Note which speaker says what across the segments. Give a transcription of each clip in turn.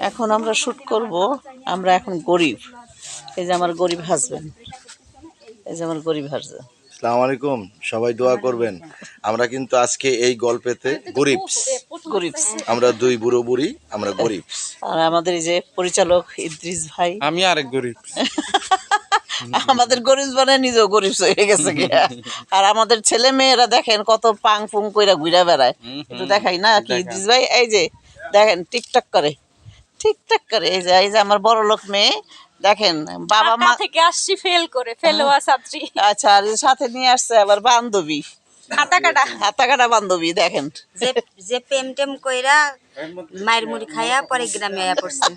Speaker 1: এখন আমরা শ্যুট করব আমরা এখন গরিব। এই যে আমার গরিব হাজবেন্ড এই যে আমার গরিব হাজবেন্ড
Speaker 2: আসসালামু আলাইকুম সবাই দোয়া করবেন। আমরা কিন্তু আজকে এই গল্পেতে গরিব
Speaker 1: গরিব
Speaker 2: আমরা দুই বুড়ো বুড়ি আমরা গরিব
Speaker 1: আর আমাদের এই যে পরিচালক ইদ্রিস ভাই।
Speaker 3: আমি আরেক গরিব।
Speaker 1: আমাদের গরিব মানে নিজেও গরিব হয়ে গেছে। আর আমাদের ছেলে মেয়েরা দেখেন কত পাং পুং কইরা ঘুরে বেড়ায়। একটু দেখাই না কি? ইদ্রিস ভাই এই যে দেখেন টিকটক করে। টিকটক করে এই যে এই যে আমার বড় লোক মেয়ে দেখেন বাবা মা
Speaker 4: থেকে আসছি ফেল করে ফেলোয়া ছাত্রী।
Speaker 1: আচ্ছা আর সাথে নিয়ে আসছে আবার বান্ধবী।
Speaker 4: হাতা কাটা।
Speaker 1: হাতা কাটা বান্ধবী দেখেন।
Speaker 5: যে যে প্রেম টেম কইরা মায়ের মুড়ি খাইয়া পরে গ্রামে আয়া পড়ছে।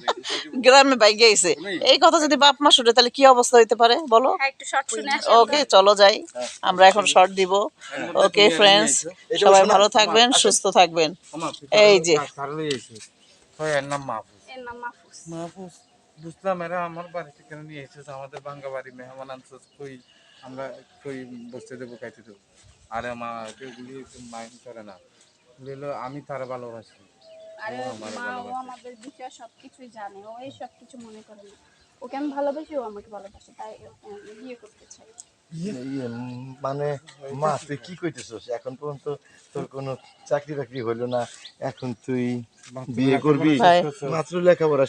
Speaker 1: গ্রামে গেছে। এই কথা যদি বাপ মা শুনে তাহলে কি অবস্থা হইতে পারে? বলো।
Speaker 4: হ্যাঁ, একটু শর্ট শুনে আসি
Speaker 1: ওকে চলো যাই। আমরা এখন শর্ট দিব। ওকে ফ্রেন্ডস সবাই ভালো থাকবেন সুস্থ থাকবেন। এই যে।
Speaker 3: হয় এর নাম মাহফুজ। বুঝলাম এরা আমার বাড়িতে কেন নিয়ে এসেছে আমাদের বাঙ্গা বাড়ি মেহমান আনছে কই আমরা কই বসতে দেবো খাইতে দেবো। আরে মা এগুলি মাইন্ড করে না। বলল আমি তার ভালোবাসি।
Speaker 4: আরে মা ও আমাদের বিষয়ে সবকিছুই জানে ও এই সব কিছু মনে করে না। ওকে আমি ভালোবাসি ও আমাকে ভালোবাসে তাই বিয়ে করতে চাই।
Speaker 2: ইয়ে, মানে মা তুই কি কইতেছিস? এখন পর্যন্ত তোর কোনো চাকরি বাকরি হইল না এখন তুই বিয়ে করবি। মাত্র লেখাপড়া